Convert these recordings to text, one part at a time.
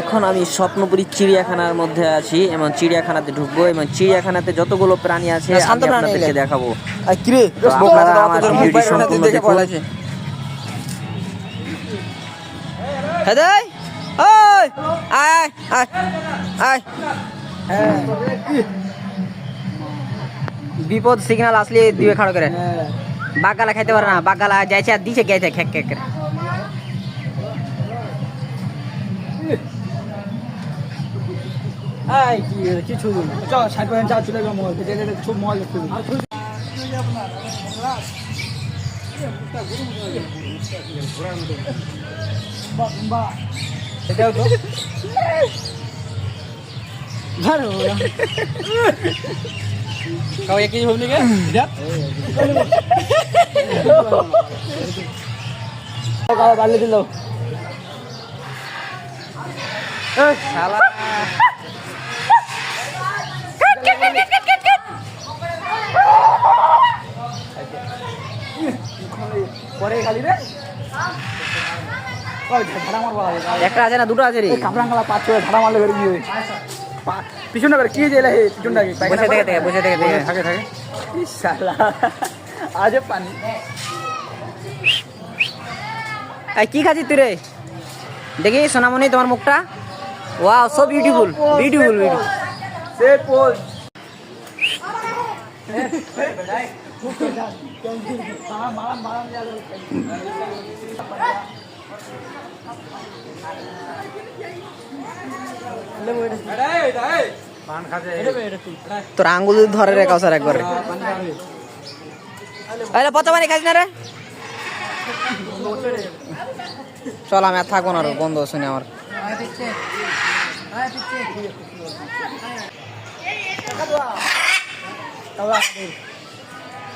এখন আমি স্বপ্নপুরী চিড়িয়াখানার মধ্যে আছি এবং চিড়িয়াখানাতে ঢুকবো এবং চিড়িয়াখানাতে যতগুলো প্রাণী আছে আমি আপনাদেরকে দেখাবো আর কিরে তো আপনারা আমার ভিডিওটি সম্পূর্ণ দেখুন। হেদাই ওই আয় আয় আয় বিপদ সিগন্যাল আসলে দিবে খাড়ো করে বাগালা খাইতে পারে না বাগালা যাইছে আর দিছে গেছে খেক খেক করে এই কি কিছু চল ষাট পয়েন্ট চা চলে দেখতে এটাও তো ধরো কাউ একই হবনি কে দেখ বাড়লে দিল শালা পরে খালি রে। একটা আছে না দুটো আছে রে। এই পাঁচ ছয় ঝাড়া মারলে বেরিয়ে যাবে পিছনটা করে কি যে পিছনটা বসে থেকে করে? থেকে বসে থেকে থেকে। থাকে থাকে। ইস শালা। আজ পানি। এই কি খাচ্ছিস তুই রে? দেখি সোনামণি তোমার মুখটা। Wow so beautiful beautiful beautiful সে পোজ তোর আঙ্গুল ধরে রে কাউসার একবার। আরে, পচা পানি খাস না রে। চল, আমি আর থাকব না বন্ধ শুনে আমার।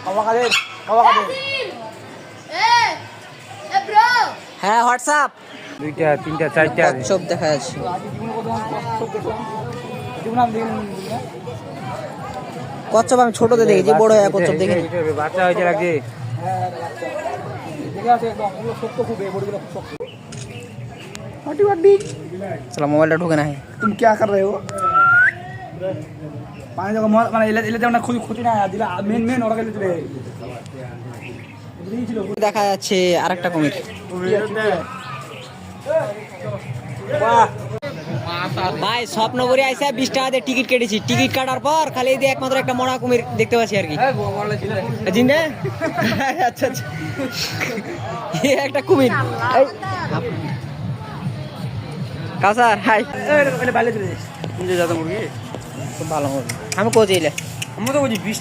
ক্ষমা করে ক্ষমা করে হ্যাঁ হোয়াটসঅ্যাপ। দুইটা তিনটা চারটা। সব দেখা যাচ্ছে কচ্ছপ আমি ছোটতে দেখেছি বড় হয় কচ্ছপ দেখি বাচ্চা হয়েছে নাকি মোবাইলটা ঢুকে না তুমি কে কর রে পানি যখন মানে এলে এলে যেমন মানে না দিলে মেন মেন ওরা গেলে দিলে দেখা যাচ্ছে আর একটা কুমির ভাই স্বপ্নপুরে আইসা বিশ টাকা দিয়ে টিকিট কেটেছি। টিকিট কাটার পর খালি দিয়ে একমাত্র একটা মরা কুমির দেখতে পাচ্ছি আর কি। হ্যাঁ, জিন্দে? আচ্ছা আচ্ছা। একটা কুমির। কাসার হাই। বাইরে চলে যাস। মুরগি খুব ভালো হবে। আমি কোথায় আমি তো বলছি বিশ